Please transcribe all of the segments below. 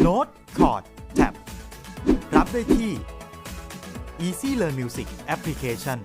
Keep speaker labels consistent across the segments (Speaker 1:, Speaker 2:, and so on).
Speaker 1: โน้ตคอร์ดแท็บรับได้ที่ Easy Learn Music Application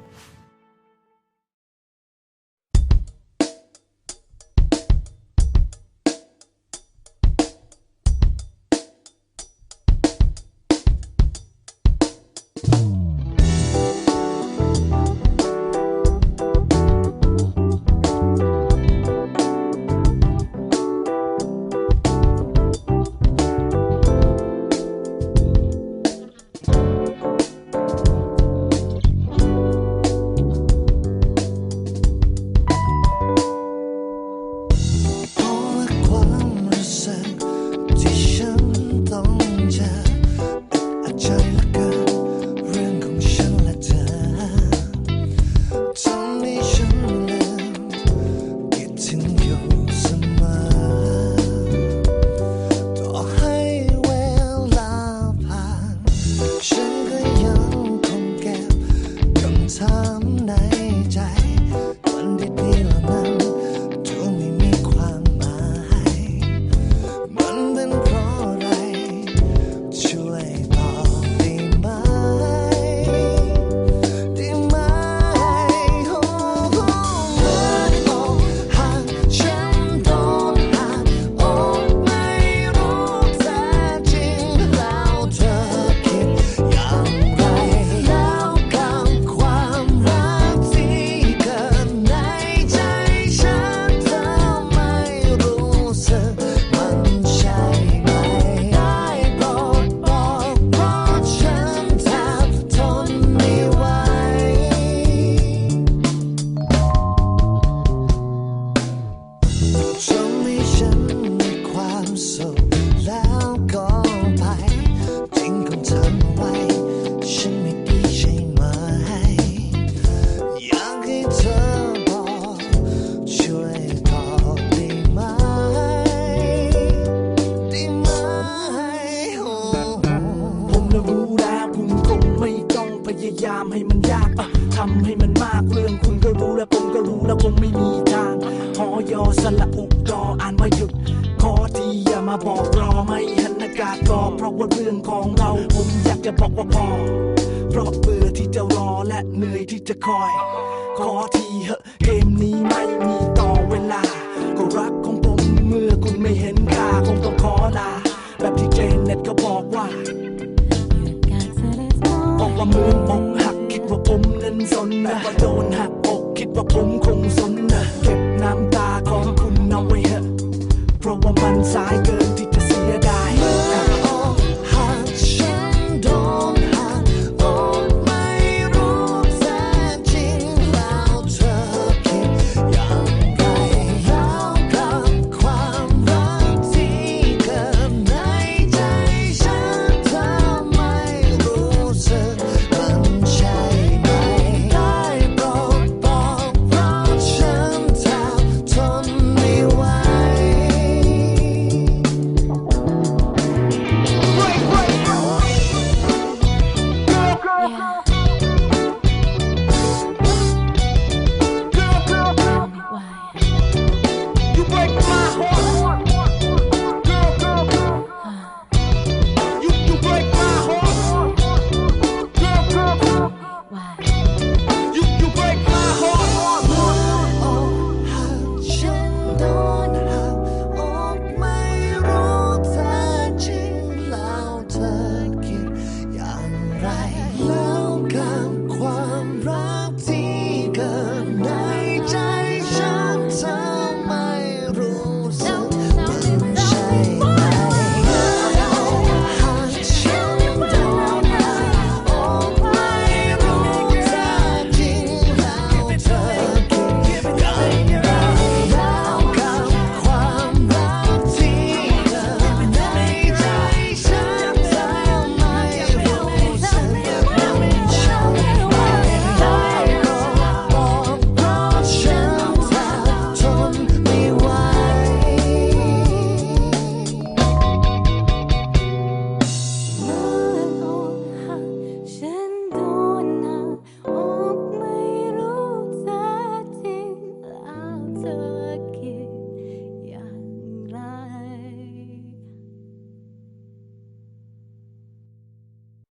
Speaker 2: เรื่องคุ
Speaker 3: ณก็รู้และผมก็รู้แล้วคงไม่มีทางหอยอสละอุกรออ่านว่าหยุดขอทีอย่ามาบอกรอไม่หันอากาศกอเพราะว่าเรื่องของเราผมอยากจะบอกว่าพอเพราะเบื่อที่จะรอและเหนื่อยที่จะคอย ขอทีเหอะเกมนี้ไม่มีต่อเวลาก็รัก สนนะว่าโดนหักอกคิดว่าผมคงสนนะเก็บน้ำตาของคุณเอาไว้เถอะเพราะว่ามันสายเกิน